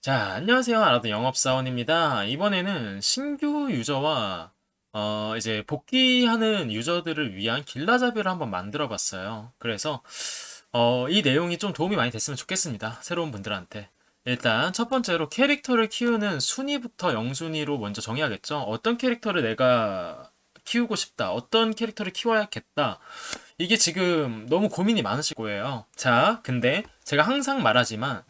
자, 안녕하세요. 아라도 영업사원입니다. 이번에는 신규 유저와 어, 이제 복귀하는 유저들을 위한 길라잡이를 한번 만들어 봤어요. 그래서 어, 이 내용이 좀 도움이 많이 됐으면 좋겠습니다. 새로운 분들한테. 일단 첫 번째로 캐릭터를 키우는 순위부터 0순위로 먼저 정해야겠죠. 어떤 캐릭터를 내가 키우고 싶다. 어떤 캐릭터를 키워야겠다. 이게 지금 너무 고민이 많으실 거예요. 자, 근데 제가 항상 말하지만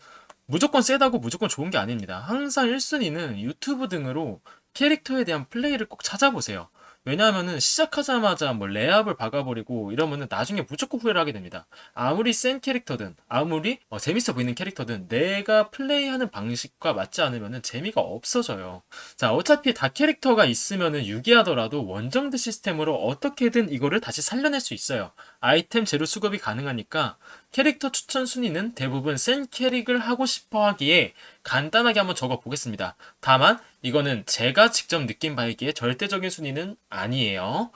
무조건 세다고 무조건 좋은 게 아닙니다. 항상 1순위는 유튜브 등으로 캐릭터에 대한 플레이를 꼭 찾아보세요. 왜냐하면은 시작하자마자 뭐 레압을 박아버리고 이러면은 나중에 무조건 후회를 하게 됩니다. 아무리 센 캐릭터든 아무리 어, 재밌어 보이는 캐릭터든 내가 플레이하는 방식과 맞지 않으면은 재미가 없어져요. 자 어차피 다 캐릭터가 있으면은 유기하더라도 원정드 시스템으로 어떻게든 이거를 다시 살려낼 수 있어요. 아이템 재료 수급이 가능하니까 캐릭터 추천 순위는 대부분 센 캐릭을 하고 싶어 하기에 간단하게 한번 적어 보겠습니다. 다만 이거는 제가 직접 느낀 바이기에 절대적인 순위는 아니에요.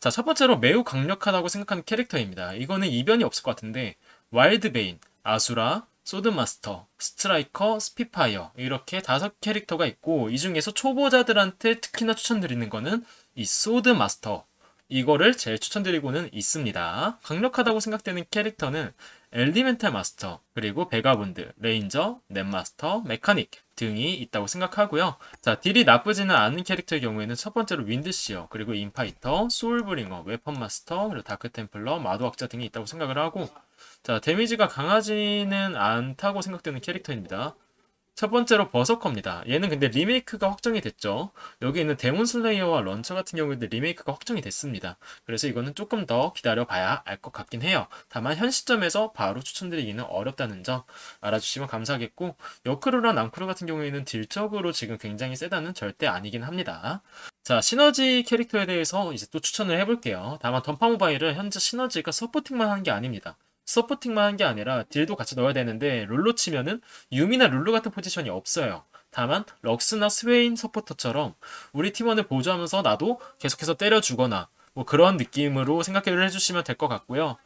자, 첫 번째로 매우 강력하다고 생각하는 캐릭터입니다. 이거는 이변이 없을 것 같은데 와일드베인, 아수라, 소드마스터, 스트라이커, 스피파이어 이렇게 다섯 캐릭터가 있고 이 중에서 초보자들한테 특히나 추천드리는 거는 이 소드마스터 이거를 제일 추천드리고는 있습니다. 강력하다고 생각되는 캐릭터는 엘리멘탈 마스터, 그리고 베가본드, 레인저, 넷마스터, 메카닉 등이 있다고 생각하고요. 자, 딜이 나쁘지는 않은 캐릭터의 경우에는 첫 번째로 윈드시어, 그리고 인파이터, 소울브링어, 웨펀 마스터, 그리고 다크 템플러, 마도학자 등이 있다고 생각을 하고 자, 데미지가 강하지는 않다고 생각되는 캐릭터입니다. 첫 번째로 버서커입니다. 얘는 근데 리메이크가 확정이 됐죠. 여기 있는 데몬 슬레이어와 런처 같은 경우에도 리메이크가 확정이 됐습니다. 그래서 이거는 조금 더 기다려봐야 알 것 같긴 해요. 다만 현 시점에서 바로 추천드리기는 어렵다는 점 알아주시면 감사하겠고 여크루랑 남크루 같은 경우에는 딜적으로 지금 굉장히 세다는 절대 아니긴 합니다. 자, 시너지 캐릭터에 대해서 이제 또 추천을 해볼게요. 다만 던파 모바일은 현재 시너지가 서포팅만 하는 게 아닙니다. 서포팅만 한 게 아니라 딜도 같이 넣어야 되는데 룰로 치면은 유미나 룰루 같은 포지션이 없어요. 다만 럭스나 스웨인 서포터처럼 우리 팀원을 보조하면서 나도 계속해서 때려주거나 뭐 그런 느낌으로 생각을 해주시면 될 것 같고요.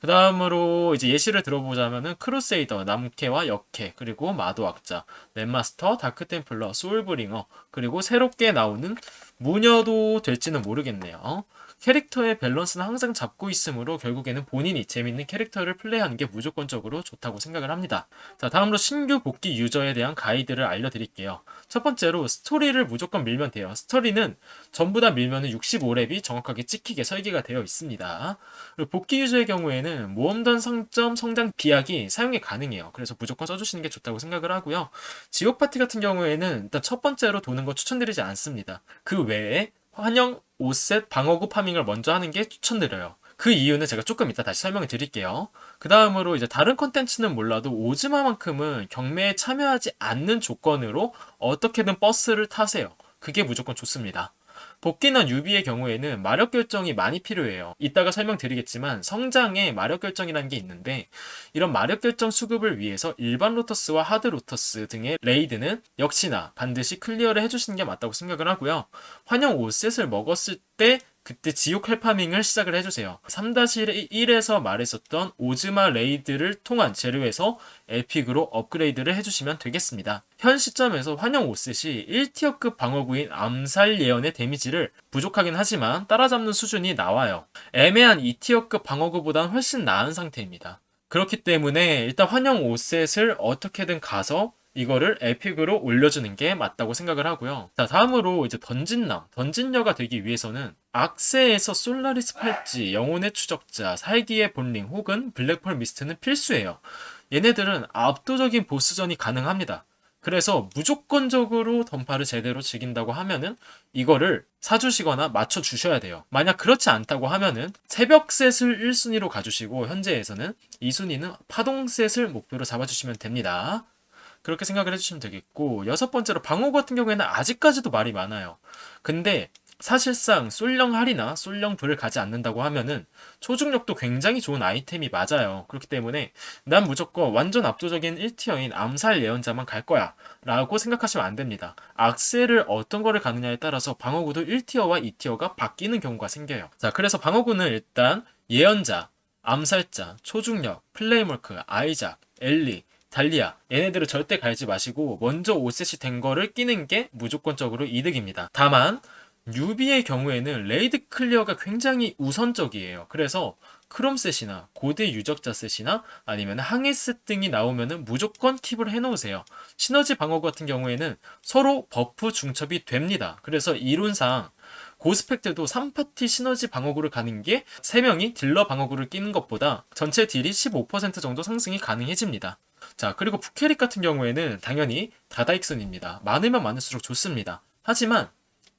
그 다음으로 이제 예시를 들어보자면은 크루세이더, 남캐와 역캐, 그리고 마도학자, 넷마스터, 다크템플러, 소울브링어, 그리고 새롭게 나오는 무녀도 될지는 모르겠네요. 캐릭터의 밸런스는 항상 잡고 있으므로 결국에는 본인이 재밌는 캐릭터를 플레이하는 게 무조건적으로 좋다고 생각을 합니다. 자, 다음으로 신규 복귀 유저에 대한 가이드를 알려드릴게요. 첫 번째로 스토리를 무조건 밀면 돼요. 스토리는 전부 다 밀면은 65렙이 정확하게 찍히게 설계가 되어 있습니다. 그리고 복귀 유저의 경우에는 모험단 상점 성장 비약이 사용이 가능해요. 그래서 무조건 써주시는 게 좋다고 생각을 하고요. 지옥 파티 같은 경우에는 일단 첫 번째로 도는 거 추천드리지 않습니다. 그 외에 환영 5셋 방어구 파밍을 먼저 하는 게 추천드려요. 그 이유는 제가 조금 이따 다시 설명을 드릴게요. 그 다음으로 이제 다른 컨텐츠는 몰라도 오즈마만큼은 경매에 참여하지 않는 조건으로 어떻게든 버스를 타세요. 그게 무조건 좋습니다. 복귀나 유비의 경우에는 마력 결정이 많이 필요해요. 이따가 설명드리겠지만 성장에 마력 결정이라는 게 있는데 이런 마력 결정 수급을 위해서 일반 로터스와 하드 로터스 등의 레이드는 역시나 반드시 클리어를 해주시는 게 맞다고 생각을 하고요. 환영 5셋을 먹었을 때 그때 지옥 헬파밍을 시작을 해주세요. 3-1에서 말했었던 오즈마 레이드를 통한 재료에서 에픽으로 업그레이드를 해주시면 되겠습니다. 현 시점에서 환영 5셋이 1티어급 방어구인 암살 예언의 데미지를 부족하긴 하지만 따라잡는 수준이 나와요. 애매한 2티어급 방어구보단 훨씬 나은 상태입니다. 그렇기 때문에 일단 환영 5셋을 어떻게든 가서 이거를 에픽으로 올려주는 게 맞다고 생각을 하고요. 자, 다음으로 이제 던진남, 던진녀가 되기 위해서는 악세에서 솔라리스 팔찌, 영혼의 추적자, 살기의 본링 혹은 블랙펄 미스트는 필수예요. 얘네들은 압도적인 보스전이 가능합니다. 그래서 무조건적으로 던파를 제대로 즐긴다고 하면은 이거를 사주시거나 맞춰주셔야 돼요. 만약 그렇지 않다고 하면은 새벽셋을 1순위로 가주시고 현재에서는 2순위는 파동셋을 목표로 잡아주시면 됩니다. 그렇게 생각을 해주시면 되겠고 여섯 번째로 방어 같은 경우에는 아직까지도 말이 많아요. 근데 사실상 솔령 할이나 솔령 불을 가지 않는다고 하면은 초중력도 굉장히 좋은 아이템이 맞아요. 그렇기 때문에 난 무조건 완전 압도적인 1티어인 암살 예언자만 갈 거야 라고 생각하시면 안 됩니다. 악셀을 어떤 거를 가느냐에 따라서 방어구도 1티어와 2티어가 바뀌는 경우가 생겨요. 자 그래서 방어구는 일단 예언자, 암살자, 초중력, 플레이멀크, 아이작, 엘리, 달리아 얘네들을 절대 갈지 마시고 먼저 5셋이 된 거를 끼는 게 무조건적으로 이득입니다. 다만 뉴비의 경우에는 레이드 클리어가 굉장히 우선적이에요. 그래서 크롬셋이나 고대 유적자 셋이나 아니면 항해셋 등이 나오면은 무조건 킵을 해놓으세요. 시너지 방어 같은 경우에는 서로 버프 중첩이 됩니다. 그래서 이론상 고스펙 때도 3파티 시너지 방어구를 가는 게 3명이 딜러 방어구를 끼는 것보다 전체 딜이 15% 정도 상승이 가능해집니다. 자, 그리고 부캐릭 같은 경우에는 당연히 다다익선입니다. 많으면 많을수록 좋습니다. 하지만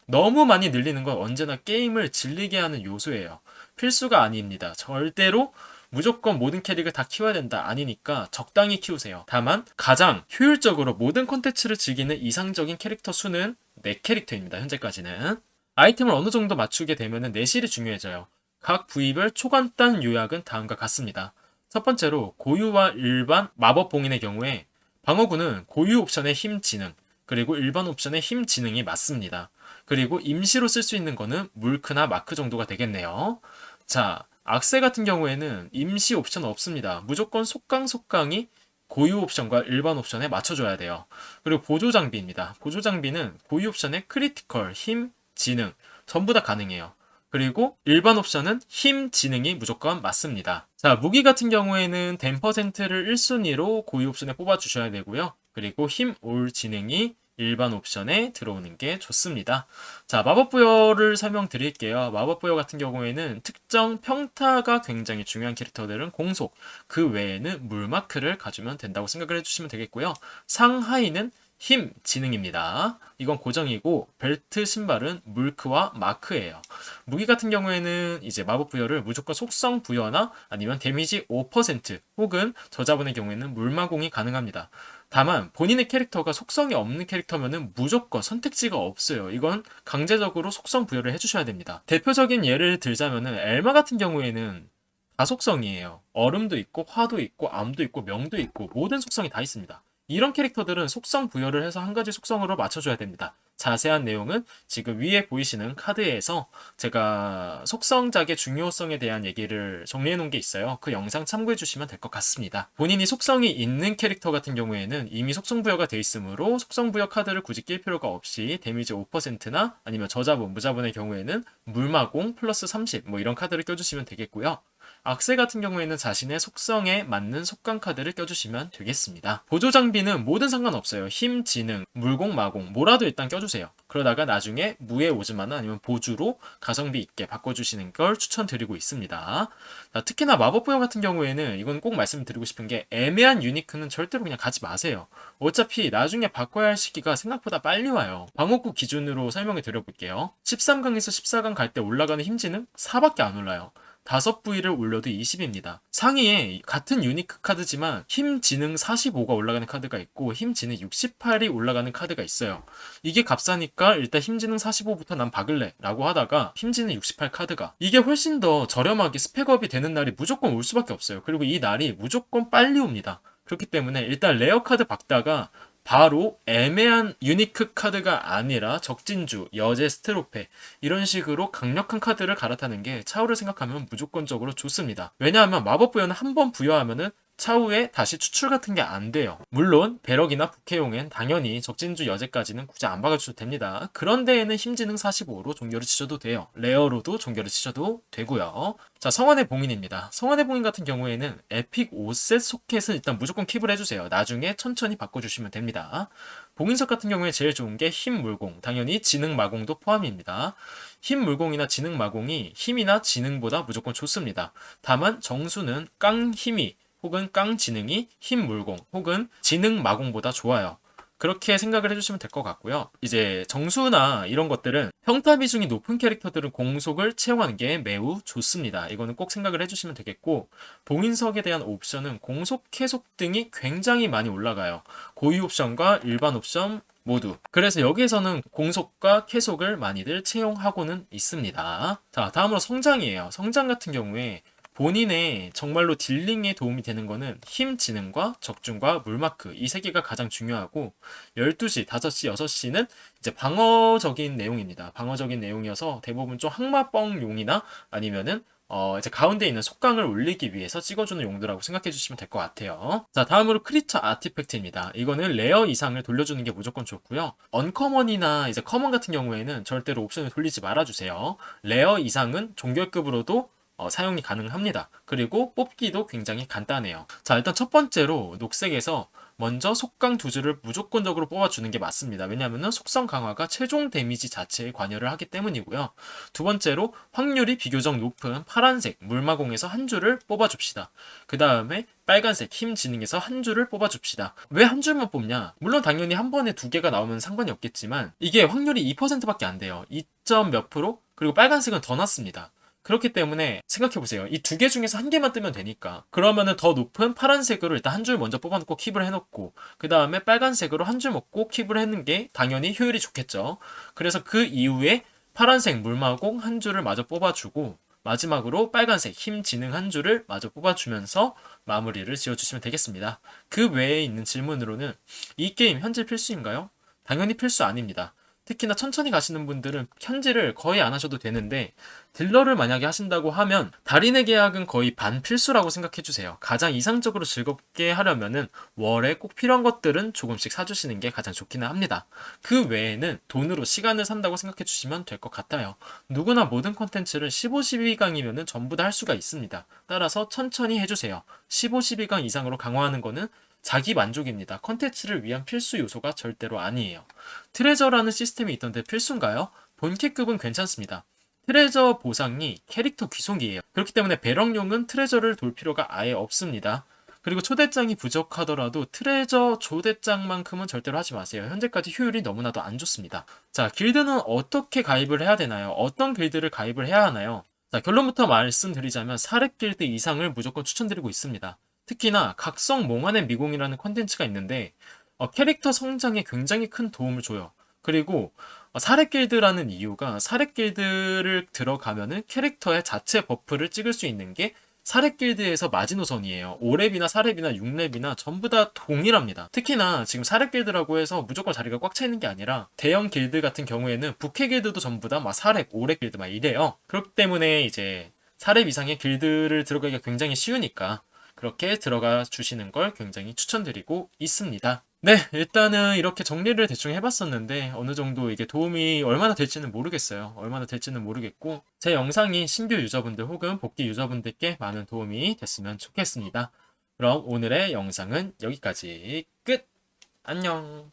너무 많이 늘리는 건 언제나 게임을 질리게 하는 요소예요. 필수가 아닙니다. 절대로 무조건 모든 캐릭을 다 키워야 된다 아니니까 적당히 키우세요. 다만 가장 효율적으로 모든 콘텐츠를 즐기는 이상적인 캐릭터 수는 4캐릭터입니다. 현재까지는. 아이템을 어느 정도 맞추게 되면 내실이 중요해져요. 각 부위별 초간단 요약은 다음과 같습니다. 첫 번째로 고유와 일반 마법 봉인의 경우에 방어구는 고유 옵션의 힘 지능, 그리고 일반 옵션의 힘 지능이 맞습니다. 그리고 임시로 쓸 수 있는 거는 물크나 마크 정도가 되겠네요. 자, 악세 같은 경우에는 임시 옵션 없습니다. 무조건 속강 속강이 고유 옵션과 일반 옵션에 맞춰줘야 돼요. 그리고 보조 장비입니다. 보조 장비는 고유 옵션의 크리티컬, 힘, 지능 전부 다 가능해요. 그리고 일반 옵션은 힘 지능이 무조건 맞습니다. 자, 무기 같은 경우에는 댐 퍼센트를 1순위로 고유 옵션에 뽑아주셔야 되고요. 그리고 힘 올 지능이 일반 옵션에 들어오는 게 좋습니다. 자, 마법 부여를 설명드릴게요. 마법 부여 같은 경우에는 특정 평타가 굉장히 중요한 캐릭터들은 공속, 그 외에는 물마크를 가지면 된다고 생각을 해주시면 되겠고요. 상하이는 힘 지능입니다. 이건 고정이고 벨트 신발은 물크와 마크예요. 무기 같은 경우에는 이제 마법 부여를 무조건 속성 부여나 아니면 데미지 5% 혹은 저자분의 경우에는 물마공이 가능합니다. 다만 본인의 캐릭터가 속성이 없는 캐릭터면은 무조건 선택지가 없어요. 이건 강제적으로 속성 부여를 해주셔야 됩니다. 대표적인 예를 들자면은 엘마 같은 경우에는 다 속성이에요. 얼음도 있고 화도 있고 암도 있고 명도 있고 모든 속성이 다 있습니다. 이런 캐릭터들은 속성 부여를 해서 한 가지 속성으로 맞춰줘야 됩니다. 자세한 내용은 지금 위에 보이시는 카드에서 제가 속성작의 중요성에 대한 얘기를 정리해 놓은 게 있어요. 그 영상 참고해 주시면 될 것 같습니다. 본인이 속성이 있는 캐릭터 같은 경우에는 이미 속성 부여가 돼 있으므로 속성 부여 카드를 굳이 낄 필요가 없이 데미지 5%나 아니면 저자분, 무자분의 경우에는 물마공 플러스 30 뭐 이런 카드를 껴주시면 되겠고요. 악셀 같은 경우에는 자신의 속성에 맞는 속강 카드를 껴주시면 되겠습니다. 보조 장비는 뭐든 상관없어요. 힘, 지능, 물공, 마공 뭐라도 일단 껴주세요. 그러다가 나중에 무에 오즈마나 아니면 보주로 가성비 있게 바꿔주시는 걸 추천드리고 있습니다. 자, 특히나 마법 부여 같은 경우에는 이건 꼭 말씀드리고 싶은 게 애매한 유니크는 절대로 그냥 가지 마세요. 어차피 나중에 바꿔야 할 시기가 생각보다 빨리 와요. 방어구 기준으로 설명해 드려볼게요. 13강에서 14강 갈 때 올라가는 힘지는 4밖에 안 올라요. 다섯 부위를 올려도 20입니다. 상위에 같은 유니크 카드지만 힘 지능 45가 올라가는 카드가 있고 힘 지능 68이 올라가는 카드가 있어요. 이게 값싸니까 일단 힘 지능 45부터 난 박을래 라고 하다가 힘 지능 68 카드가 이게 훨씬 더 저렴하게 스펙업이 되는 날이 무조건 올 수밖에 없어요. 그리고 이 날이 무조건 빨리 옵니다. 그렇기 때문에 일단 레어 카드 박다가 바로 애매한 유니크 카드가 아니라 적진주, 여제 스트로페 이런 식으로 강력한 카드를 갈아타는 게 차후를 생각하면 무조건적으로 좋습니다. 왜냐하면 마법 부여는 한 번 부여하면은 차후에 다시 추출 같은 게 안 돼요. 물론 배럭이나 부캐용엔 당연히 적진주 여제까지는 굳이 안 박아주셔도 됩니다. 그런 데에는 힘지능 45로 종결을 치셔도 돼요. 레어로도 종결을 치셔도 되고요. 자 성원의 봉인입니다. 성원의 봉인 같은 경우에는 에픽 5셋 소켓은 일단 무조건 킵을 해주세요. 나중에 천천히 바꿔주시면 됩니다. 봉인석 같은 경우에 제일 좋은 게 힘 물공, 당연히 지능 마공도 포함입니다. 힘 물공이나 지능 마공이 힘이나 지능보다 무조건 좋습니다. 다만 정수는 깡 힘이 혹은 깡 지능이 힘 물공 혹은 지능 마공보다 좋아요. 그렇게 생각을 해주시면 될 것 같고요. 이제 정수나 이런 것들은 평타 비중이 높은 캐릭터들은 공속을 채용하는 게 매우 좋습니다. 이거는 꼭 생각을 해주시면 되겠고 봉인석에 대한 옵션은 공속, 캐속 등이 굉장히 많이 올라가요. 고유 옵션과 일반 옵션 모두. 그래서 여기에서는 공속과 캐속을 많이들 채용하고는 있습니다. 자, 다음으로 성장이에요. 성장 같은 경우에 본인의 정말로 딜링에 도움이 되는 거는 힘 지능과 적중과 물마크 이 세 개가 가장 중요하고 12시, 5시, 6시는 이제 방어적인 내용입니다. 방어적인 내용이어서 대부분 좀 항마뻥용이나 아니면은 어, 이제 가운데 있는 속강을 올리기 위해서 찍어주는 용도라고 생각해 주시면 될 것 같아요. 자, 다음으로 크리처 아티팩트입니다. 이거는 레어 이상을 돌려주는 게 무조건 좋고요. 언커먼이나 이제 커먼 같은 경우에는 절대로 옵션을 돌리지 말아주세요. 레어 이상은 종결급으로도 어, 사용이 가능합니다. 그리고 뽑기도 굉장히 간단해요. 자, 일단 첫 번째로 녹색에서 먼저 속강 두 줄을 무조건적으로 뽑아주는 게 맞습니다. 왜냐하면 속성 강화가 최종 데미지 자체에 관여를 하기 때문이고요. 두 번째로 확률이 비교적 높은 파란색 물마공에서 한 줄을 뽑아줍시다. 그 다음에 빨간색 힘 지능에서 한 줄을 뽑아줍시다. 왜 한 줄만 뽑냐? 물론 당연히 한 번에 두 개가 나오면 상관이 없겠지만 이게 확률이 2%밖에 안 돼요. 2점 몇 프로? 그리고 빨간색은 더 낮습니다. 그렇기 때문에 생각해보세요. 이 두 개 중에서 한 개만 뜨면 되니까. 그러면은 더 높은 파란색으로 일단 한 줄 먼저 뽑아놓고 킵을 해놓고, 그 다음에 빨간색으로 한 줄 먹고 킵을 해놓는 게 당연히 효율이 좋겠죠. 그래서 그 이후에 파란색 물마공 한 줄을 마저 뽑아주고, 마지막으로 빨간색 힘 지능 한 줄을 마저 뽑아주면서 마무리를 지어주시면 되겠습니다. 그 외에 있는 질문으로는 이 게임 현질 필수인가요? 당연히 필수 아닙니다. 특히나 천천히 가시는 분들은 현질을 거의 안 하셔도 되는데 딜러를 만약에 하신다고 하면 달인의 계약은 거의 반필수라고 생각해 주세요. 가장 이상적으로 즐겁게 하려면은 월에 꼭 필요한 것들은 조금씩 사주시는 게 가장 좋기는 합니다. 그 외에는 돈으로 시간을 산다고 생각해 주시면 될 것 같아요. 누구나 모든 콘텐츠를 15, 12강이면은 전부 다 할 수가 있습니다. 따라서 천천히 해주세요. 15, 12강 이상으로 강화하는 거는 자기 만족입니다. 컨텐츠를 위한 필수 요소가 절대로 아니에요. 트레저라는 시스템이 있던데 필수인가요? 본캐급은 괜찮습니다. 트레저 보상이 캐릭터 귀속이에요. 그렇기 때문에 배럭용은 트레저를 돌 필요가 아예 없습니다. 그리고 초대장이 부족하더라도 트레저 초대장만큼은 절대로 하지 마세요. 현재까지 효율이 너무나도 안 좋습니다. 자, 길드는 어떻게 가입을 해야 되나요? 어떤 길드를 가입을 해야 하나요? 자, 결론부터 말씀드리자면 사렙 길드 이상을 무조건 추천드리고 있습니다. 특히나 각성 몽환의 미공이라는 컨텐츠가 있는데 어, 캐릭터 성장에 굉장히 큰 도움을 줘요. 그리고 어, 사렙 길드라는 이유가 사렙 길드를 들어가면은 캐릭터의 자체 버프를 찍을 수 있는 게 사렙 길드에서 마지노선이에요. 5렙이나 4렙이나 6렙이나 전부 다 동일합니다. 특히나 지금 사렙 길드라고 해서 무조건 자리가 꽉 차 있는 게 아니라 대형 길드 같은 경우에는 부캐 길드도 전부 다 막 4렙, 5렙 길드 막 이래요. 그렇기 때문에 이제 4렙 이상의 길드를 들어가기가 굉장히 쉬우니까 그렇게 들어가 주시는 걸 굉장히 추천드리고 있습니다. 네, 일단은 이렇게 정리를 대충 해봤었는데 어느 정도 이게 도움이 얼마나 될지는 모르겠어요. 얼마나 될지는 모르겠고 제 영상이 신규 유저분들 혹은 복귀 유저분들께 많은 도움이 됐으면 좋겠습니다. 그럼 오늘의 영상은 여기까지 끝! 안녕!